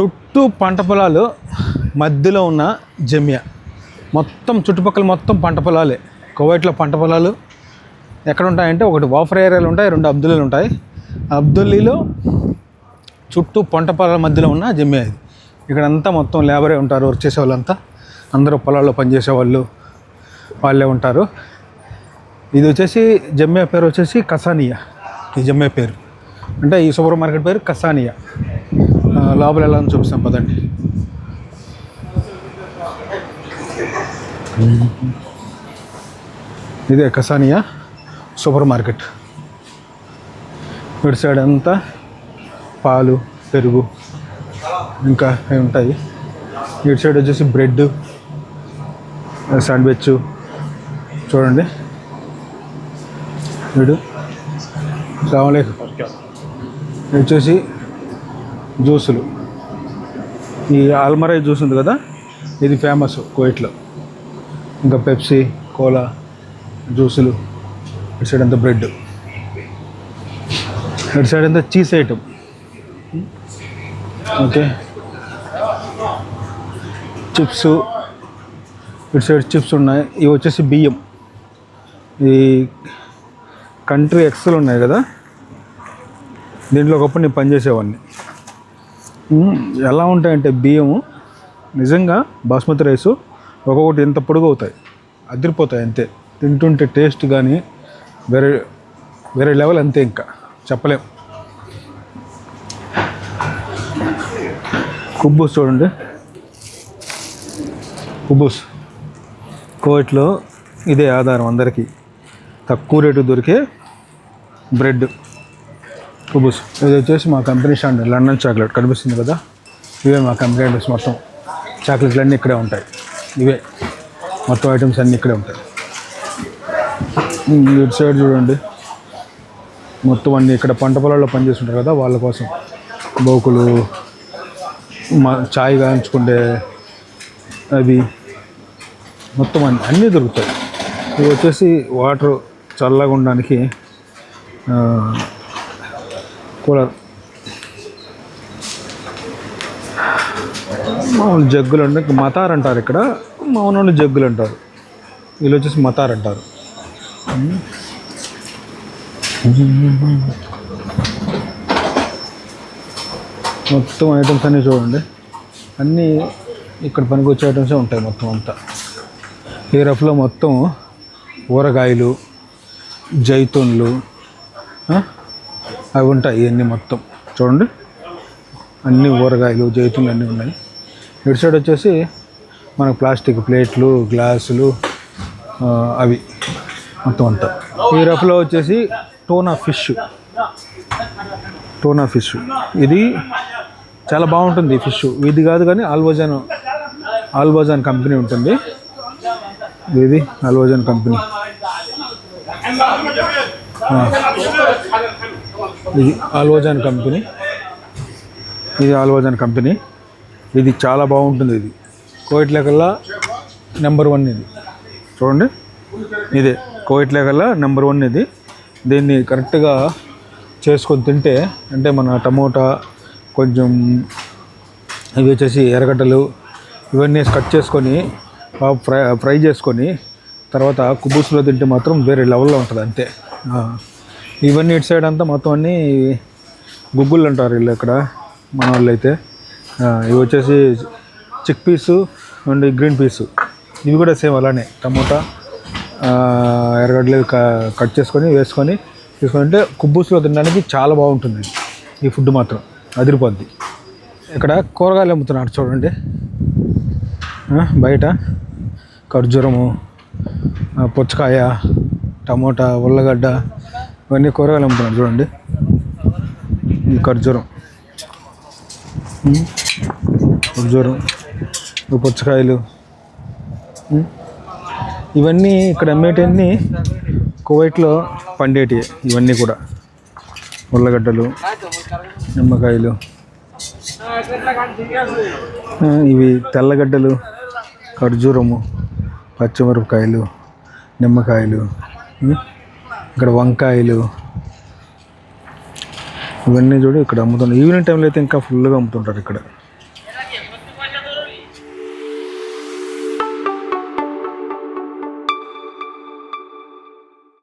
చుట్టూ పంట పొలాలు మధ్యలో ఉన్న జమ్య. మొత్తం చుట్టుపక్కల మొత్తం పంట పొలాలే. కువైట్లో పంట పొలాలు ఎక్కడ ఉంటాయంటే ఒకటి వాఫర్ ఏరియాలు ఉంటాయి రెండు అబ్దుల్లీలు ఉంటాయి. అబ్దుల్లీలో చుట్టూ పంట పొలాల మధ్యలో ఉన్న జమ్య ఇది. ఇక్కడంతా మొత్తం లేబరే ఉంటారు వర్క్ చేసే వాళ్ళంతా అందరూ పొలాల్లో పనిచేసే వాళ్ళు వాళ్ళే ఉంటారు. ఇది వచ్చేసి జమ్మే పేరు వచ్చేసి కసానియా. ఈ జమ్మే పేరు. అంటే ఈ సూపర్ మార్కెట్ పేరు కసానియా. లోపల ఎలా ఉందో చూపిస్తాం పదండి. ఇదే కసానియా సూపర్ మార్కెట్. ఇటు సైడ్ అంతా పాలు పెరుగు ఇంకా అవి ఉంటాయి? ఇటు సైడ్ వచ్చేసి బ్రెడ్ శాండ్విచ్. చూడండి. వీడు రావలేకు ఇది వచ్చేసి జ్యూసులు. ఈ ఆల్మరై జ్యూస్ ఉంది కదా ఇది ఫేమస్ కోయిట్లో ఇంకా పెప్సీ కోలా జ్యూసులు ఇటు సైడ్ అంతా బ్రెడ్. ఇటు సైడ్ అంతా చీజ్ ఐటమ్. ఓకే. చిప్స్ ఇటు సైడ్ చిప్స్ ఉన్నాయి. ఇవి వచ్చేసి బియ్యం. ఈ కంట్రీ ఎక్స్లు ఉన్నాయి కదా దీంట్లో ఒకప్పుడు నేను పనిచేసేవాడిని. ఎలా ఉంటాయంటే బియ్యము నిజంగా బాస్మతి రైసు ఒక్కొక్కటి ఎంత పొడుగు అవుతాయి అదిరిపోతాయి అంతే. తింటుంటే టేస్ట్ కానీ వేరే వేరే లెవెల్ అంతే ఇంకా. చెప్పలేం. కుబ్బూస్ చూడండి. కుబ్బూస్. కోవిట్లో ఇదే ఆధారం అందరికీ. తక్కువ రేటు దొరికే బ్రెడ్. కుబుస్. ఇది వచ్చేసి మా కంపెనీ స్టాండర్డ్ లండన్ చాక్లెట్. కనిపిస్తుంది కదా? ఇవే మా కంపెనీ ఐటమ్స్ మొత్తం. చాక్లెట్లు అన్నీ ఇక్కడే ఉంటాయి. ఇవే. మొత్తం ఐటమ్స్ అన్నీ ఇక్కడే ఉంటాయి. ఇటు సైడ్ చూడండి. మొత్తం అన్నీ ఇక్కడ పంట పొలాల్లో పనిచేస్తుంటారు కదా వాళ్ళ కోసం. బోకులు మా ఛాయ్ కాయించుకుంటే అవి మొత్తం అన్ని అన్నీ దొరుకుతాయి. ఇవి వచ్చేసి వాటర్ చల్లగా ఉండడానికి కూలర్ మామూలు జగ్గులు అంటే మతార్ అంటారు ఇక్కడ. మామూలు జగ్గులు అంటారు. వీళ్ళు వచ్చేసి మతార్ అంటారు. మొత్తం ఐటమ్స్ అన్నీ చూడండి. అన్నీ ఇక్కడ పనికొచ్చే ఐటమ్సే ఉంటాయి మొత్తం అంతా. ఈ రఫ్లో మొత్తం ఊరగాయలు జైతున్లు అవి ఉంటాయి ఇవన్నీ మొత్తం. చూడండి. అన్ని ఊరగాయలు జైతులు అన్నీ ఉన్నాయి. ఇటు సైడ్ వచ్చేసి మనకు ప్లాస్టిక్ ప్లేట్లు గ్లాసులు అవి మొత్తం అంతా. ఈ రఫ్లో వచ్చేసి టోనా ఫిష్. Tuna fish. ఇది చాలా బాగుంటుంది ఈ ఫిష్. ఇది కాదు కానీ ఆల్వజాన్ ఆల్వజాన్ కంపెనీ ఉంటుంది. ఇది ఆల్వజాన్ కంపెనీ. ఇది ఆల్వజాన్ కంపెనీ. ఇది ఆల్వజాన్ కంపెనీ. ఇది చాలా బాగుంటుంది ఇది. కోవిట్ లెక్కల్లా నెంబర్ వన్ ఇది. చూడండి. ఇదే కోవిట్ లెక్కల్లా నెంబర్ వన్ ఇది. దీన్ని కరెక్ట్గా చేసుకొని తింటే అంటే మన టమోటా కొంచెం ఇవి వచ్చేసి ఎర్రగడ్డలు ఇవన్నీ కట్ చేసుకొని ఫ్రై ఫ్రై చేసుకొని తర్వాత కుబూసులో తింటే మాత్రం వేరే లెవెల్లో ఉంటుంది అంతే. ఇవన్నీ ఇటు సైడ్ అంతా మొత్తం అన్నీ గుగ్గులు అంటారు వీళ్ళు ఇక్కడ మన వాళ్ళు అయితే. ఇవి వచ్చేసి చిక్ పీసు అండ్ గ్రీన్ పీసు. ఇవి కూడా సేమ్ అలానే టమోటా ఎర్రగడ్డలు క- కట్ చేసుకొని వేసుకొని తీసుకుంటే కుబ్బూసులో తినడానికి చాలా బాగుంటుంది. ఈ ఫుడ్ మాత్రం అదిరిపోద్ది. ఇక్కడ కూరగాయలు అమ్ముతున్నారు చూడండి. బయట ఖర్జూరము పుచ్చకాయ టమోటా ఉల్లగడ్డ ఇవన్నీ కూరగాయలు అమ్ముతున్నారు చూడండి. ఈ ఖర్జూరం. ఖర్జూరం పుచ్చకాయలు. ఇవన్నీ ఇక్కడ అమ్మేటన్నీ కువైట్లో పండేటివి ఇవన్నీ కూడా. ఉల్లగడ్డలు నిమ్మకాయలు. ఇవి తెల్లగడ్డలు ఖర్జూరము పచ్చిమిరపకాయలు నిమ్మకాయలు. ఇక్కడ వంకాయలు. ఇవన్నీ చూడు ఇక్కడ అమ్ముతుంటారు ఈవినింగ్ టైంలో అయితే ఇంకా ఫుల్గా అమ్ముతుంటారు ఇక్కడ.